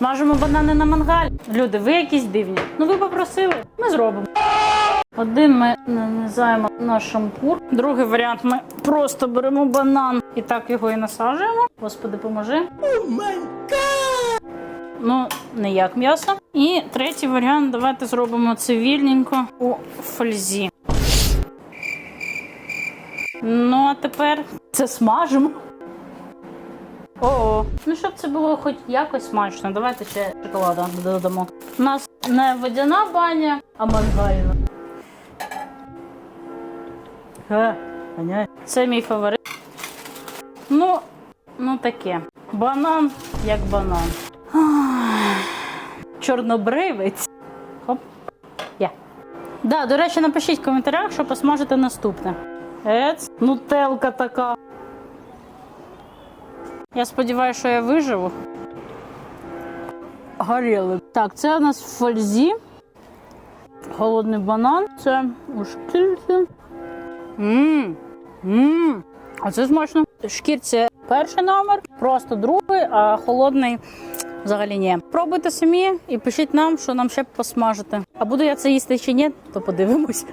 Смажимо банани на мангалі. Люди, ви якісь дивні. Ну ви попросили, ми зробимо. Один ми нанизаємо на шампур. Другий варіант ми просто беремо банан і так його і насаджуємо. Господи, поможи. Ну, не як м'ясо. І третій варіант давайте зробимо цивільненько у фользі. Ну, а тепер це смажимо. О, ну щоб це було хоч якось смачно, давайте ще шоколада додамо. У нас не водяна баня, а мангальна. Ха. Це мій фаворит. Ну, ну таке. Банан як банан. Чорнобривець. Хоп. Я. Да, до речі, напишіть в коментарях, що посмажете наступне. Ец, нутелка така. Я сподіваюся, що я виживу. Горіли. Так, це у нас фользі. Холодний банан. Це у шкірці. Мм. Мм. А це смачно. Шкірці перший номер, просто другий, а холодний взагалі ні. Пробуйте самі і пишіть нам, що нам ще посмажити. А буду я це їсти чи ні, то подивимось.